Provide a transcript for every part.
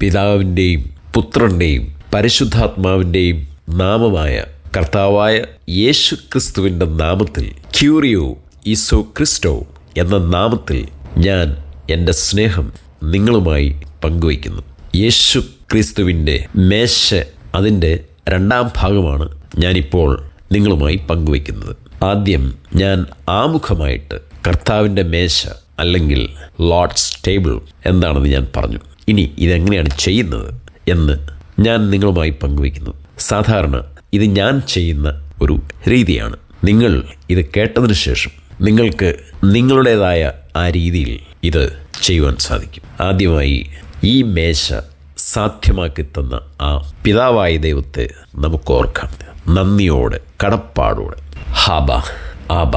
പിതാവിന്റെയും പുത്രന്റെയും പരിശുദ്ധാത്മാവിന്റെയും നാമമായ കർത്താവായ യേശു ക്രിസ്തുവിന്റെ നാമത്തിൽ ക്യൂറിയോ ഈസോ ക്രിസ്റ്റോ എന്ന നാമത്തിൽ ഞാൻ എന്റെ സ്നേഹം നിങ്ങളുമായി പങ്കുവയ്ക്കുന്നു. യേശു ക്രിസ്തുവിന്റെ മേശ അതിന്റെ രണ്ടാം ഭാഗമാണ് ഞാനിപ്പോൾ നിങ്ങളുമായി പങ്കുവയ്ക്കുന്നത്. ആദ്യം ഞാൻ ആമുഖമായിട്ട് കർത്താവിന്റെ മേശ അല്ലെങ്കിൽ ലോഡ്സ് ടേബിൾ എന്താണെന്ന് ഞാൻ പറഞ്ഞു. ഇനി ഇതെങ്ങനെയാണ് ചെയ്യുന്നത് എന്ന് ഞാൻ നിങ്ങളുമായി പങ്കുവയ്ക്കുന്നു. സാധാരണ ഇത് ഞാൻ ചെയ്യുന്ന ഒരു രീതിയാണ്. നിങ്ങൾ ഇത് കേട്ടതിന് ശേഷം നിങ്ങൾക്ക് നിങ്ങളുടേതായ ആ രീതിയിൽ ഇത് ചെയ്യുവാൻ സാധിക്കും. ആദ്യമായി ഈ മേശ സാധ്യമാക്കി തന്ന ആ പിതാവായ ദൈവത്തെ നമുക്ക് ഓർക്കാം. നന്ദിയോടെ കടപ്പാടോടെ. ഹാബ ആബ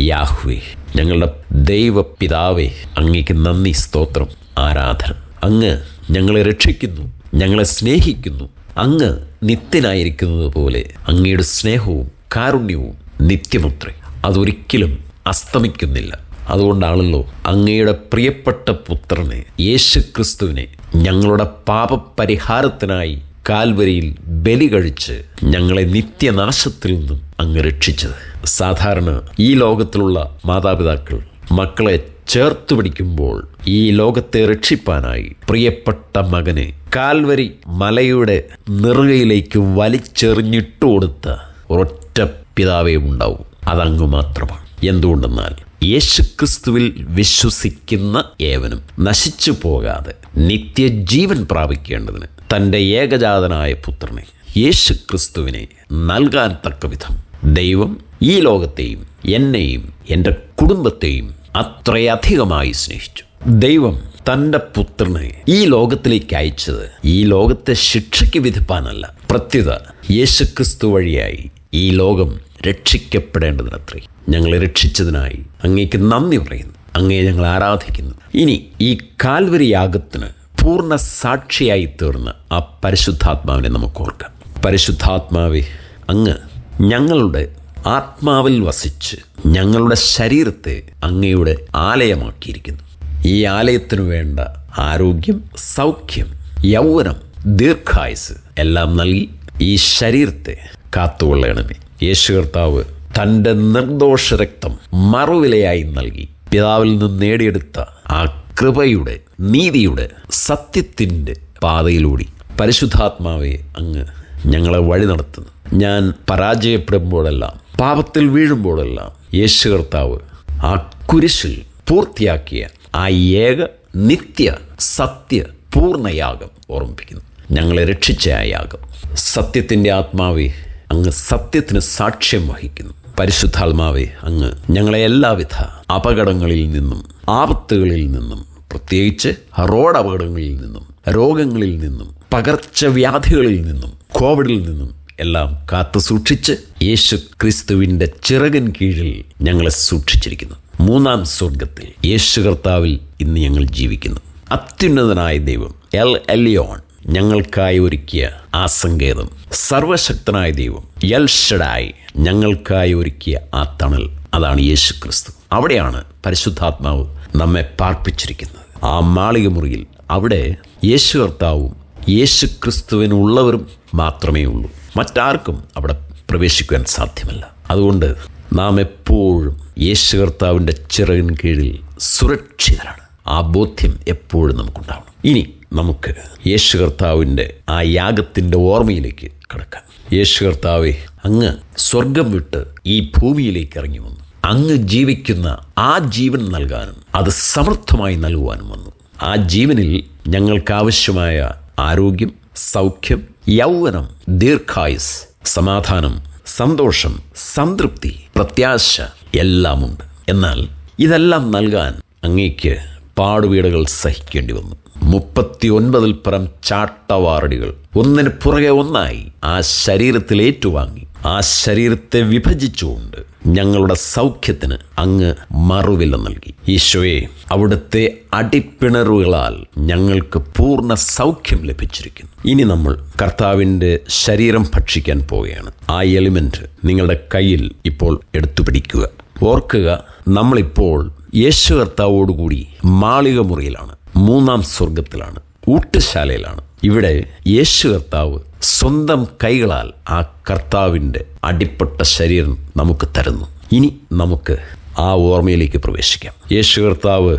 യാഹ്വേ. ഞങ്ങളുടെ ദൈവ പിതാവേ അങ്ങേക്ക് നന്ദി സ്തോത്രം ആരാധന. അങ്ങ് ഞങ്ങളെ രക്ഷിക്കുന്നു ഞങ്ങളെ സ്നേഹിക്കുന്നു. അങ്ങ് നിത്യനായിരിക്കുന്നത് പോലെ അങ്ങയുടെ സ്നേഹവും കാരുണ്യവും നിത്യമത്രേ. അതൊരിക്കലും അസ്തമിക്കുന്നില്ല. അതുകൊണ്ടാണല്ലോ അങ്ങയുടെ പ്രിയപ്പെട്ട പുത്രനെ യേശു ക്രിസ്തുവിനെ ഞങ്ങളുടെ പാപപരിഹാരത്തിനായി കാൽവരിയിൽ ബലി കഴിച്ച് ഞങ്ങളെ നിത്യനാശത്തിൽ നിന്നും അങ്ങ് രക്ഷിച്ചത്. സാധാരണ ഈ ലോകത്തിലുള്ള മാതാപിതാക്കൾ മക്കളെ ചേർത്ത് പിടിക്കുമ്പോൾ ഈ ലോകത്തെ രക്ഷിപ്പാനായി പ്രിയപ്പെട്ട മകനെ കാൽവരി മലയുടെ നെറുകയിലേക്ക് വലിച്ചെറിഞ്ഞിട്ട് കൊടുത്ത ഒരൊറ്റ പിതാവേ ഉണ്ടാവും. അതങ്ങ് മാത്രമാണ്. എന്തുകൊണ്ടെന്നാൽ യേശുക്രിസ്തുവിൽ വിശ്വസിക്കുന്ന ഏവനും നശിച്ചു പോകാതെ നിത്യജീവൻ പ്രാപിക്കേണ്ടതിന് തന്റെ ഏകജാതനായ പുത്രനെ യേശുക്രിസ്തുവിനെ നൽകാൻ തക്കവിധം ദൈവം ഈ ലോകത്തെയും എന്നെയും എന്റെ കുടുംബത്തെയും അത്രയധികമായി സ്നേഹിച്ചു. ദൈവം തന്റെ പുത്രനെ ഈ ലോകത്തിലേക്ക് അയച്ചത് ഈ ലോകത്തെ ശിക്ഷയ്ക്ക് വിധിപ്പാനല്ല പ്രത്യുത യേശുക്രിസ്തു വഴിയായി ഈ ലോകം രക്ഷിക്കപ്പെടേണ്ടതിനത്രേ. ഞങ്ങളെ രക്ഷിച്ചതിനായി അങ്ങേക്ക് നന്ദി പറയുന്നു. അങ്ങേ ഞങ്ങൾ ആരാധിക്കുന്നു. ഇനി ഈ കാൽവരി യാഗത്തിന് പൂർണ സാക്ഷിയായി തീർന്ന ആ പരിശുദ്ധാത്മാവിനെ നമുക്ക് ഓർക്കാം. പരിശുദ്ധാത്മാവെ അങ്ങ് ഞങ്ങളുടെ ആത്മാവിൽ വസിച്ച് ഞങ്ങളുടെ ശരീരത്തെ അങ്ങയുടെ ആലയമാക്കിയിരിക്കുന്നു. ഈ ആലയത്തിനു വേണ്ട ആരോഗ്യം സൗഖ്യം യൗവനം ദീർഘായുസ് എല്ലാം നൽകി ഈ ശരീരത്തെ കാത്തുകൊള്ളണമേ. യേശു കർത്താവ് തന്റെ നിർദോഷ രക്തം മറുവിലയായി നൽകി. പിതാവിൽ നിന്ന് നേടിയെടുത്ത ആ കൃപയുടെ നീതിയുടെ സത്യത്തിന്റെ പാതയിലൂടി പരിശുദ്ധാത്മാവെ അങ്ങ് ഞങ്ങളെ വഴി നടത്തുന്നു. ഞാൻ പരാജയപ്പെടുമ്പോഴെല്ലാം പാപത്തിൽ വീഴുമ്പോഴെല്ലാം യേശു കർത്താവ് ആ കുരിശിൽ പൂർത്തിയാക്കിയ ആ ഏക നിത്യ സത്യ പൂർണയാഗം ഓർമ്മിപ്പിക്കുന്നു. ഞങ്ങളെ രക്ഷിച്ച ആ യാഗം. സത്യത്തിന്റെ ആത്മാവെ അങ്ങ് സത്യത്തിന് സാക്ഷ്യം വഹിക്കുന്നു. പരിശുദ്ധാത്മാവെ അങ്ങ് ഞങ്ങളെ എല്ലാവിധ അപകടങ്ങളിൽ നിന്നും ആപത്തുകളിൽ നിന്നും പ്രത്യേകിച്ച് റോഡ് അപകടങ്ങളിൽ നിന്നും രോഗങ്ങളിൽ നിന്നും പകർച്ചവ്യാധികളിൽ നിന്നും കോവിഡിൽ നിന്നും എല്ലാം കാത്തു സൂക്ഷിച്ച് യേശു ക്രിസ്തുവിന്റെ ചിറകൻ കീഴിൽ ഞങ്ങളെ സൂക്ഷിച്ചിരിക്കുന്നു. മൂന്നാം സ്വർഗത്തിൽ യേശു കർത്താവിൽ ഇന്ന് ഞങ്ങൾ ജീവിക്കുന്നു. അത്യുന്നതനായ ദൈവം എൽ എലിയോൺ ഞങ്ങൾക്കായി ഒരുക്കിയ ആ സങ്കേതം. സർവശക്തനായ ദൈവം എൽ ഷഡായി ഞങ്ങൾക്കായി ഒരുക്കിയ ആ തണൽ അതാണ് യേശു ക്രിസ്തു. അവിടെയാണ് പരിശുദ്ധാത്മാവ് നമ്മെ പാർപ്പിച്ചിരിക്കുന്നത്. ആ മാളിക മുറിയിൽ അവിടെ യേശു കർത്താവും യേശു ക്രിസ്തുവിനുള്ളവരും മാത്രമേ ഉള്ളൂ മറ്റാർക്കും അവിടെ പ്രവേശിക്കുവാൻ സാധ്യമല്ല. അതുകൊണ്ട് നാം എപ്പോഴും യേശു കർത്താവിന്റെ ചിറകൻ കീഴിൽ സുരക്ഷിതരാണ്. ആ ബോധ്യം എപ്പോഴും നമുക്കുണ്ടാവണം. ഇനി നമുക്ക് യേശു കർത്താവിന്റെ ആ യാഗത്തിന്റെ ഓർമ്മയിലേക്ക് കിടക്കാം. യേശു കർത്താവെ അങ്ങ് സ്വർഗം വിട്ട് ഈ ഭൂമിയിലേക്ക് ഇറങ്ങി വന്നു. അങ്ങ് ജീവിക്കുന്ന ആ ജീവൻ നൽകാനും അത് സമർത്ഥമായി നൽകുവാനും വന്നു. ആ ജീവനിൽ ഞങ്ങൾക്കാവശ്യമായ ആരോഗ്യം സൗഖ്യം യൗവനം ദീർഘായുസ് സമാധാനം സന്തോഷം സംതൃപ്തി പ്രത്യാശ എല്ലാമുണ്ട്. എന്നാൽ ഇതെല്ലാം നൽകാൻ അങ്ങേക്ക് പാടുവീടുകൾ സഹിക്കേണ്ടി വന്നു. മുപ്പത്തി ഒൻപതിൽ പരം ചാട്ടവാറടികൾ. ഒന്നിന് പുറകെ ഒന്നായി ആ ശരീരത്തിൽ ഏറ്റുവാങ്ങി. ആ ശരീരത്തെ വിഭജിച്ചുകൊണ്ട് ഞങ്ങളുടെ സൗഖ്യത്തിന് അങ്ങ് മറുവില നൽകി. ഈശോയെ അവിടുത്തെ അടിപ്പിണറുകളാൽ ഞങ്ങൾക്ക് പൂർണ സൗഖ്യം ലഭിച്ചിരിക്കുന്നു. ഇനി നമ്മൾ കർത്താവിന്റെ ശരീരം ഭക്ഷിക്കാൻ പോവുകയാണ്. ആ എലിമെന്റ് നിങ്ങളുടെ കയ്യിൽ ഇപ്പോൾ എടുത്തു പിടിക്കുക ഓർക്കുക നമ്മളിപ്പോൾ യേശു കർത്താവോടുകൂടി മാളിക മുറിയിലാണ് മൂന്നാം സ്വർഗത്തിലാണ് ഊട്ടുശാലയിലാണ്. ഇവിടെ യേശു കർത്താവ് സ്വന്തം കൈകളാൽ ആ കർത്താവിന്റെ അടിപ്പെട്ട ശരീരം നമുക്ക് തരുന്നു. ഇനി നമുക്ക് ആ ഓർമ്മയിലേക്ക് പ്രവേശിക്കാം. യേശു കർത്താവ്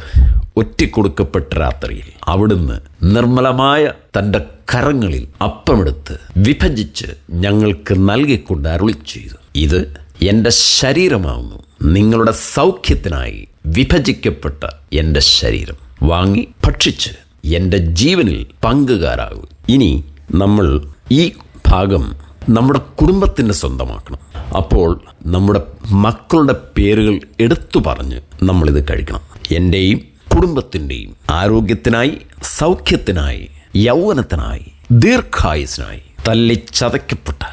ഒറ്റിക്കൊടുക്കപ്പെട്ട രാത്രിയിൽ അവിടുന്ന് നിർമ്മലമായ തന്റെ കരങ്ങളിൽ അപ്പമെടുത്ത് വിഭജിച്ച് ഞങ്ങൾക്ക് നൽകിക്കൊണ്ട് അരുളി ചെയ്തു. ഇത് എന്റെ ശരീരമാകുന്നു നിങ്ങളുടെ സൗഖ്യത്തിനായി വിഭജിക്കപ്പെട്ട എന്റെ ശരീരം. വാങ്ങി ഭക്ഷിച്ച് എന്റെ ജീവനിൽ പങ്കുകാരാകും. ഇനി നമ്മൾ ഈ ഭാഗം നമ്മുടെ കുടുംബത്തിന് സ്വന്തമാക്കണം. അപ്പോൾ നമ്മുടെ മക്കളുടെ പേരുകൾ എടുത്തു പറഞ്ഞ് നമ്മളിത് കഴിക്കണം. എന്റെയും കുടുംബത്തിന്റെയും ആരോഗ്യത്തിനായി സൗഖ്യത്തിനായി യൗവനത്തിനായി ദീർഘായുസിനായി തല്ലിച്ചതയ്ക്കപ്പെട്ട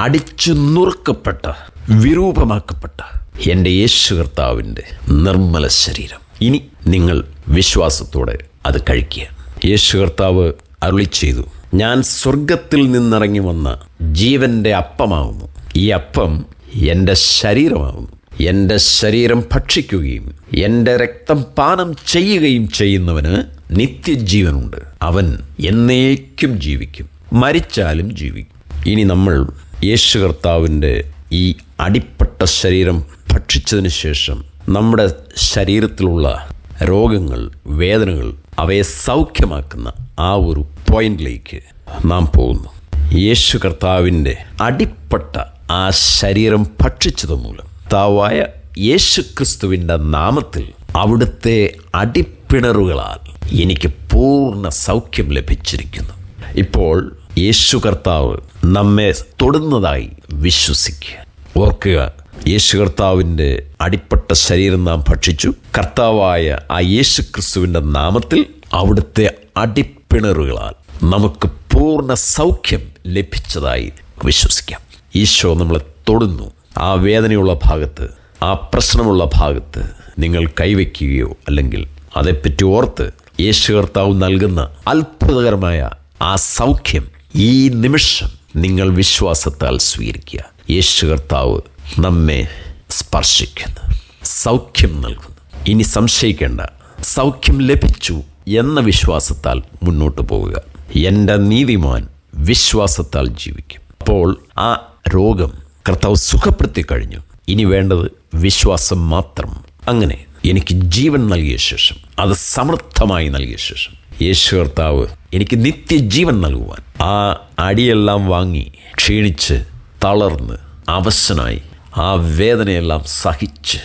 അടിച്ചു നുറുക്കപ്പെട്ട വിരൂപമാക്കപ്പെട്ട എന്റെ യേശു കർത്താവിന്റെ നിർമ്മല ശരീരം. ഇനി നിങ്ങൾ വിശ്വാസത്തോടെ അത് കഴിക്കുക. യേശു കർത്താവ് അരുളി ചെയ്തു ഞാൻ സ്വർഗത്തിൽ നിന്നിറങ്ങി വന്ന ജീവന്റെ അപ്പമാവുന്നു. ഈ അപ്പം എന്റെ ശരീരമാവുന്നു. എന്റെ ശരീരം ഭക്ഷിക്കുകയും എന്റെ രക്തം പാനം ചെയ്യുകയും ചെയ്യുന്നവന് നിത്യജീവനുണ്ട്. അവൻ എന്നേക്കും ജീവിക്കും. മരിച്ചാലും ജീവിക്കും. ഇനി നമ്മൾ യേശു കർത്താവിന്റെ ഈ അടിപ്പെട്ട ശരീരം ഭക്ഷിച്ചതിന് ശേഷം നമ്മുടെ ശരീരത്തിലുള്ള രോഗങ്ങൾ വേദനകൾ അവയെ സൗഖ്യമാക്കുന്ന ആ ഒരു പോയിന്റിലേക്ക് നാം പോകുന്നു. യേശു കർത്താവിന്റെ അടിപ്പെട്ട ആ ശരീരം ഭക്ഷിച്ചത് മൂലം കർത്താവായ യേശു ക്രിസ്തുവിന്റെ നാമത്തിൽ അവിടുത്തെ അടിപ്പിണറുകളാൽ എനിക്ക് പൂർണ സൗഖ്യം ലഭിച്ചിരിക്കുന്നു. ഇപ്പോൾ യേശു കർത്താവ് നമ്മെ തൊടുന്നതായി വിശ്വസിക്കുക. ഓർക്കുക യേശു കർത്താവിന്റെ അടിപ്പെട്ട ശരീരം നാം ഭക്ഷിച്ചു. കർത്താവായ ആ യേശു ക്രിസ്തുവിന്റെ നാമത്തിൽ അവിടുത്തെ അടിപ്പിണറുകളാൽ നമുക്ക് പൂർണ സൗഖ്യം ലഭിച്ചതായി വിശ്വസിക്കാം. ഈശോ നമ്മളെ തൊടുന്നു. ആ വേദനയുള്ള ഭാഗത്ത് ആ പ്രശ്നമുള്ള ഭാഗത്ത് നിങ്ങൾ കൈവയ്ക്കുകയോ അല്ലെങ്കിൽ അതേപ്പറ്റി ഓർത്ത് യേശു കർത്താവ് നൽകുന്ന അത്ഭുതകരമായ ആ സൗഖ്യം ഈ നിമിഷം നിങ്ങൾ വിശ്വാസത്താൽ സ്വീകരിക്കുക. യേശു കർത്താവ് നമ്മെ സ്പർശിക്കുന്നു സൗഖ്യം നൽകുന്നു. ഇനി സംശയിക്കേണ്ട സൗഖ്യം ലഭിച്ചു എന്ന വിശ്വാസത്താൽ മുന്നോട്ട് പോവുക. എന്റെ നീതിമാൻ വിശ്വാസത്താൽ ജീവിക്കും. അപ്പോൾ ആ രോഗം കർത്താവ് സുഖപ്പെടുത്തി കഴിഞ്ഞു. ഇനി വേണ്ടത് വിശ്വാസം മാത്രം. അങ്ങനെ എനിക്ക് ജീവൻ നൽകിയ ശേഷം അത് സമൃദ്ധമായി നൽകിയ ശേഷം യേശു കർത്താവ് എനിക്ക് നിത്യജീവൻ നൽകുവാൻ ആ അടിയെല്ലാം വാങ്ങി ക്ഷീണിച്ച് തളർന്ന് അവശനായി ആ വേദനയെല്ലാം സഹിച്ച്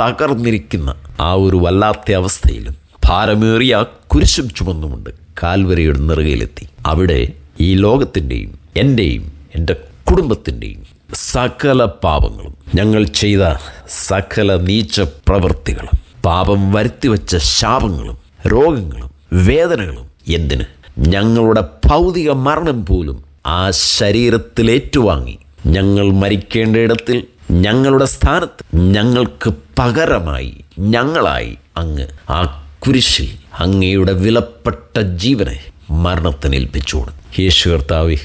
തകർന്നിരിക്കുന്ന ആ ഒരു വല്ലാത്ത അവസ്ഥയിലും ഭാരമേറിയ കുരിശും ചുമന്നുമുണ്ട് കാൽവരയുടെ നിറകയിലെത്തി. അവിടെ ഈ ലോകത്തിന്റെയും എന്റെയും എന്റെ കുടുംബത്തിന്റെയും സകല പാപങ്ങളും ഞങ്ങൾ ചെയ്ത സകല നീച്ച പ്രവൃത്തികളും പാപം വരുത്തിവെച്ച ശാപങ്ങളും രോഗങ്ങളും വേദനകളും എന്തിന് ഞങ്ങളുടെ ഭൗതിക മരണം പോലും ആ ശരീരത്തിൽ ഏറ്റുവാങ്ങി ഞങ്ങൾ മരിക്കേണ്ട ഇടത്തിൽ ഞങ്ങളുടെ സ്ഥാനത്ത് ഞങ്ങൾക്ക് പകരമായി ഞങ്ങളായി അങ്ങ് ആ കുരിശിൽ അങ്ങയുടെ വിലപ്പെട്ട ജീവനെ മരണത്തിന് ഏൽപ്പിച്ചു കൊടുത്തു യേശു കർത്താവെ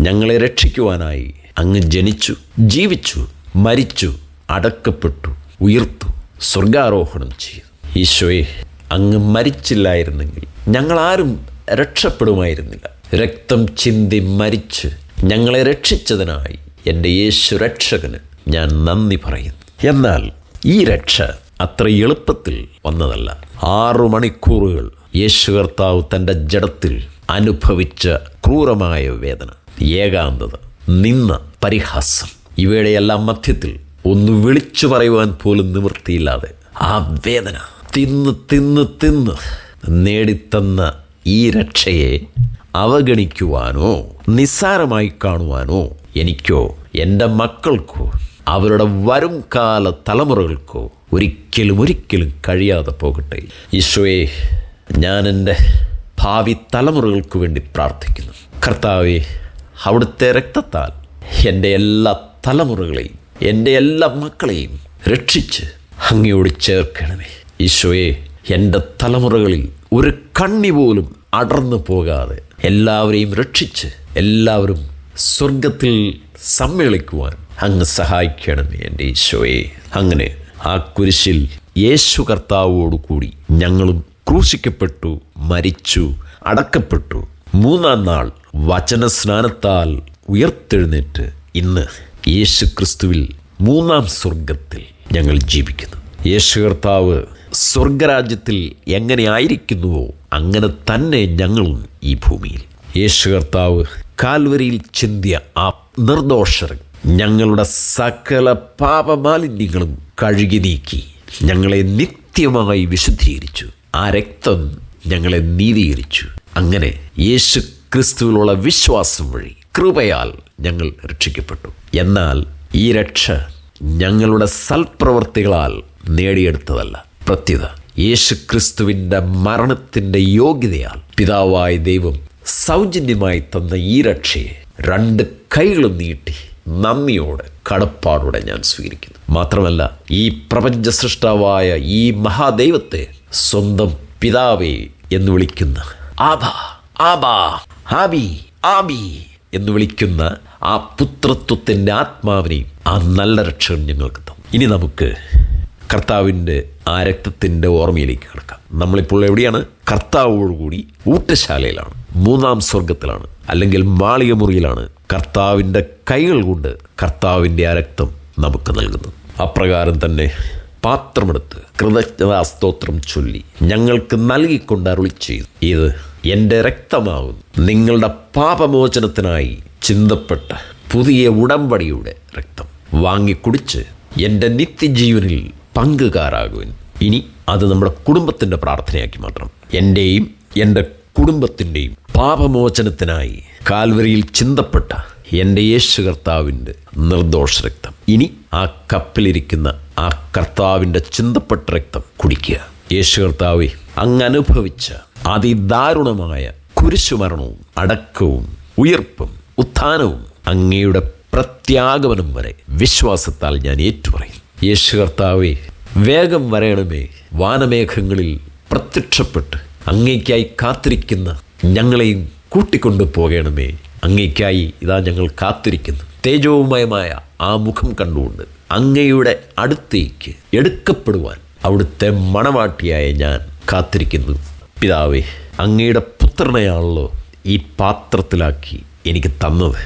ഞങ്ങളെ രക്ഷിക്കുവാനായി അങ്ങ് ജനിച്ചു ജീവിച്ചു മരിച്ചു അടക്കപ്പെട്ടു ഉയർത്തു സ്വർഗാരോഹണം ചെയ്തു. ഈശോയെ അങ്ങ് മരിച്ചില്ലായിരുന്നെങ്കിൽ ഞങ്ങളാരും രക്ഷപ്പെടുമായിരുന്നില്ല. രക്തം ചിന്തി മരിച്ച് ഞങ്ങളെ രക്ഷിച്ചതിനായി എന്റെ യേശു രക്ഷകന് ഞാൻ നന്ദി പറയുന്നു എന്നാൽ ഈ രക്ഷ അത്ര എളുപ്പത്തിൽ വന്നതല്ല. ആറു മണിക്കൂറുകൾ യേശു കർത്താവ് തന്റെ ജഡത്തിൽ അനുഭവിച്ച ക്രൂരമായ വേദന. ഏകാന്തത നിന്ന പരിഹാസം. ഇവയുടെയെല്ലാം മധ്യത്തിൽ ഒന്ന് വിളിച്ചു പറയുവാൻ പോലും നിവൃത്തിയില്ലാതെ ആ വേദന തിന്ന് തിന്ന് തിന്ന് നേടിത്തന്ന ഈ രക്ഷയെ അവഗണിക്കുവാനോ നിസ്സാരമായി കാണുവാനോ എനിക്കോ എന്റെ മക്കൾക്കോ അവരുടെ വരും കാല തലമുറകൾക്കോ ഒരിക്കലും ഒരിക്കലും കഴിയാതെ പോകട്ടെ. ഈശോയെ ഞാൻ എന്റെ ഭാവി തലമുറകൾക്ക് വേണ്ടി പ്രാർത്ഥിക്കുന്നു. കർത്താവെ അവിടുത്തെ രക്തത്താൽ എന്റെ എല്ലാ തലമുറകളെയും എന്റെ എല്ലാ മക്കളെയും രക്ഷിച്ച് അങ്ങയോട് ചേർക്കണമേ. ഈശോയെ എന്റെ തലമുറകളിൽ ഒരു കണ്ണി പോലും അടർന്നു പോകാതെ എല്ലാവരെയും രക്ഷിച്ച് എല്ലാവരും സ്വർഗത്തിൽ സമ്മേളിക്കുവാൻ അങ്ങ് സഹായിക്കണമേ എന്റെ ഈശോയെ. അങ്ങനെ ആ കുരിശിൽ യേശു കർത്താവോടുകൂടി ഞങ്ങളും ക്രൂശിക്കപ്പെട്ടു മരിച്ചു അടക്കപ്പെട്ടു. മൂന്നാം നാൾ വചന സ്നാനത്താൽ ഉയർത്തെഴുന്നേറ്റ് ഇന്ന് യേശു ക്രിസ്തുവിൽ മൂന്നാം സ്വർഗത്തിൽ ഞങ്ങൾ ജീവിക്കുന്നു. യേശു കർത്താവ് സ്വർഗരാജ്യത്തിൽ എങ്ങനെ ആയിരിക്കുന്നുവോ അങ്ങനെ തന്നെ ഞങ്ങളും ഈ ഭൂമിയിൽ. യേശു കർത്താവ് കാൽവരിയിൽ ചിന്തിയ ആ നിർദോഷർ ഞങ്ങളുടെ സകല പാപമാലിന്യങ്ങളും കഴുകി നീക്കി ഞങ്ങളെ നിത്യമായി വിശുദ്ധീകരിച്ചു. ആ രക്തം ഞങ്ങളെ നീതീകരിച്ചു. അങ്ങനെ യേശു ക്രിസ്തുവിലുള്ള വിശ്വാസം വഴി കൃപയാൽ ഞങ്ങൾ രക്ഷിക്കപ്പെട്ടു. എന്നാൽ ഈ രക്ഷ ഞങ്ങളുടെ സൽപ്രവർത്തികളാൽ നേടിയെടുത്തതല്ല. പ്രത്യുത യേശു ക്രിസ്തുവിന്റെ മരണത്തിന്റെ യോഗ്യതയാൽ പിതാവായ ദൈവം സൗജന്യമായി തന്ന ഈ രക്ഷയെ രണ്ട് കൈകളും നീട്ടി നന്ദിയോടെ കടപ്പാടോടെ ഞാൻ സ്വീകരിക്കുന്നു. മാത്രമല്ല ഈ പ്രപഞ്ച സൃഷ്ടാവായ ഈ മഹാദൈവത്തെ സ്വന്തം പിതാവേ എന്ന് വിളിക്കുന്ന ആബാ ആബാ ആബി ആബി എന്ന് വിളിക്കുന്ന ആ പുത്രത്വത്തിന്റെ ആത്മാവിനെയും ആ നല്ല രക്ഷകൻ ഞങ്ങൾക്ക് തന്നു. ഇനി നമുക്ക് കർത്താവിന്റെ ആ രക്തത്തിന്റെ ഓർമ്മയിലേക്ക് കിടക്കാം. നമ്മളിപ്പോൾ എവിടെയാണ്? കർത്താവോടുകൂടി ഊട്ടശാലയിലാണ്. മൂന്നാം സ്വർഗത്തിലാണ് അല്ലെങ്കിൽ മാളിക മുറിയിലാണ് കർത്താവിന്റെ കൈകൾ കൊണ്ട് കർത്താവിന്റെ ആ രക്തം നമുക്ക് നൽകുന്നു. അപ്രകാരം തന്നെ പാത്രമെടുത്ത് കൃതജ്ഞതാ സ്തോത്രം ചൊല്ലി ഞങ്ങൾക്ക് നൽകിക്കൊണ്ട് അരുളി ചെയ്തു. ഇത് എന്റെ രക്തമാകുന്നു. നിങ്ങളുടെ പാപമോചനത്തിനായി ചിന്തപ്പെട്ട പുതിയ ഉടമ്പടിയുടെ രക്തം. വാങ്ങിക്കുടിച്ച് എന്റെ നിത്യജീവനിൽ പങ്കുകാരാകുവിൻ. ഇനി അത് നമ്മുടെ കുടുംബത്തിന്റെ പ്രാർത്ഥനയാക്കി മാത്രം. എന്റെയും എന്റെ കുടുംബത്തിന്റെയും പാപമോചനത്തിനായി കാൽവരിയിൽ ചിന്തപ്പെട്ട എന്റെ യേശു കർത്താവിന്റെ നിർദോഷ രക്തം ഇനി ആ കപ്പിലിരിക്കുന്ന ആ കർത്താവിന്റെ ചിന്തപ്പെട്ട രക്തം കുടിക്കുക. യേശു കർത്താവെ അങ്ങ് അനുഭവിച്ച അതിദാരുണമായ കുരിശുമരണവും അടക്കവും ഉയർപ്പും ഉത്ഥാനവും അങ്ങയുടെ പ്രത്യാഗമനം വരെ വിശ്വാസത്താൽ ഞാൻ ഏറ്റുപറയും യേശു കർത്താവെ വേഗം വരയണമേ വാനമേഘങ്ങളിൽ പ്രത്യക്ഷപ്പെട്ട് അങ്ങേക്കായി കാത്തിരിക്കുന്ന ഞങ്ങളെയും കൂട്ടിക്കൊണ്ടു പോകണമേ. അങ്ങേക്കായി ഇതാ ഞങ്ങൾ കാത്തിരിക്കുന്നു. തേജോമയമായ ആ മുഖം കണ്ടുകൊണ്ട് അങ്ങയുടെ അടുത്തേക്ക് എടുക്കപ്പെടുവാൻ അവിടുത്തെ മണവാട്ടിയായ ഞാൻ കാത്തിരിക്കുന്നു. പിതാവേ അങ്ങയുടെ പുത്രനെയാണല്ലോ ഈ പാത്രത്തിലാക്കി എനിക്ക് തന്നത്.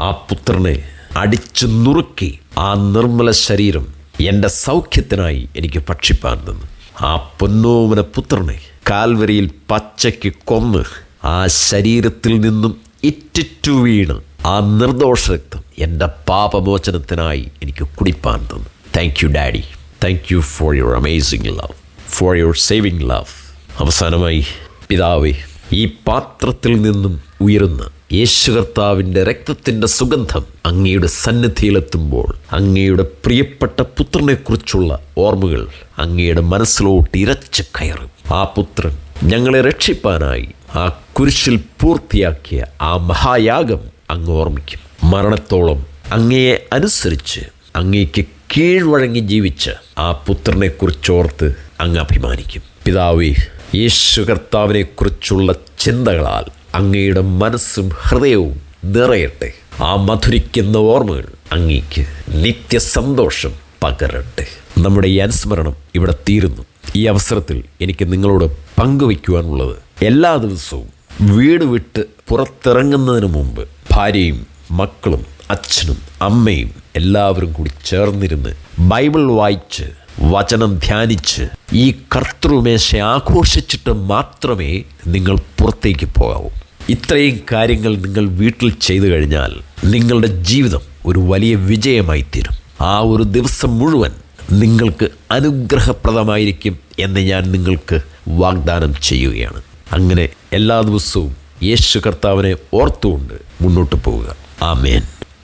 ആ പുത്രനെ അടിച്ചു നുറുക്കി ആ നിർമ്മല ശരീരം എന്റെ സൗഖ്യത്തിനായി എനിക്ക് ഭക്ഷിപ്പാൻ തന്നു. ആ പൊന്നോമന പുത്രനെ കാൽവരിയിൽ പച്ചയ്ക്ക് കൊന്ന് ആ ശരീരത്തിൽ നിന്നും ഇറ്റിറ്റു വീണ് ആ നിർദോഷ രക്തം എന്റെ പാപമോചനത്തിനായി എനിക്ക് കുടിപ്പാൻ തന്നു. Thank you daddy thank you for your amazing love for your saving love അവസാനമായി പിതാവേ ഈ പാത്രത്തിൽ നിന്നും ഉയരുന്ന യേശു കർത്താവിന്റെ രക്തത്തിന്റെ സുഗന്ധം അങ്ങയുടെ സന്നിധിയിലെത്തുമ്പോൾ അങ്ങയുടെ പ്രിയപ്പെട്ട പുത്രനെക്കുറിച്ചുള്ള ഓർമ്മകൾ അങ്ങയുടെ മനസ്സിലോട്ട് ഇരച്ച് കയറും. ആ പുത്രൻ ഞങ്ങളെ രക്ഷിപ്പാനായി ആ കുരിശിൽ പൂർത്തിയാക്കിയ ആ മഹായാഗം അങ്ങ് ഓർമ്മിക്കും. മരണത്തോളം അങ്ങയെ അനുസരിച്ച് അങ്ങേക്ക് കീഴ്വഴങ്ങി ജീവിച്ച് ആ പുത്രനെക്കുറിച്ചോർത്ത് അങ്ങ് അഭിമാനിക്കും. പിതാവേ യേശു കർത്താവിനെക്കുറിച്ചുള്ള ചിന്തകളാൽ അങ്ങയുടെ മനസ്സും ഹൃദയവും നിറയട്ടെ. ആ മധുരിക്കുന്ന ഓർമ്മകൾ അങ്ങേക്ക് നിത്യസന്തോഷം പകരട്ടെ. നമ്മുടെ ഈ അനുസ്മരണം ഇവിടെ തീരുന്നു. ഈ അവസരത്തിൽ എനിക്ക് നിങ്ങളോട് പങ്കുവയ്ക്കുവാനുള്ളത് എല്ലാ ദിവസവും വീട് വിട്ട് പുറത്തിറങ്ങുന്നതിന് മുമ്പ് ഭാര്യയും മക്കളും അച്ഛനും അമ്മയും എല്ലാവരും കൂടി ചേർന്നിരുന്ന് ബൈബിൾ വായിച്ച് വചനം ധ്യാനിച്ച് ഈ കർത്തൃമേശ ആഘോഷിച്ചിട്ട് മാത്രമേ നിങ്ങൾ പുറത്തേക്ക് പോകാവൂ. ഇത്രയും കാര്യങ്ങൾ നിങ്ങൾ വീട്ടിൽ ചെയ്തു കഴിഞ്ഞാൽ നിങ്ങളുടെ ജീവിതം ഒരു വലിയ വിജയമായി തീരും. ആ ഒരു ദിവസം മുഴുവൻ നിങ്ങൾക്ക് അനുഗ്രഹപ്രദമായിരിക്കും എന്ന് ഞാൻ നിങ്ങൾക്ക് വാഗ്ദാനം ചെയ്യുകയാണ്. അങ്ങനെ എല്ലാ ദിവസവും യേശു കർത്താവിനെ ഓർത്തുകൊണ്ട് മുന്നോട്ട് പോവുക. ആമേൻ.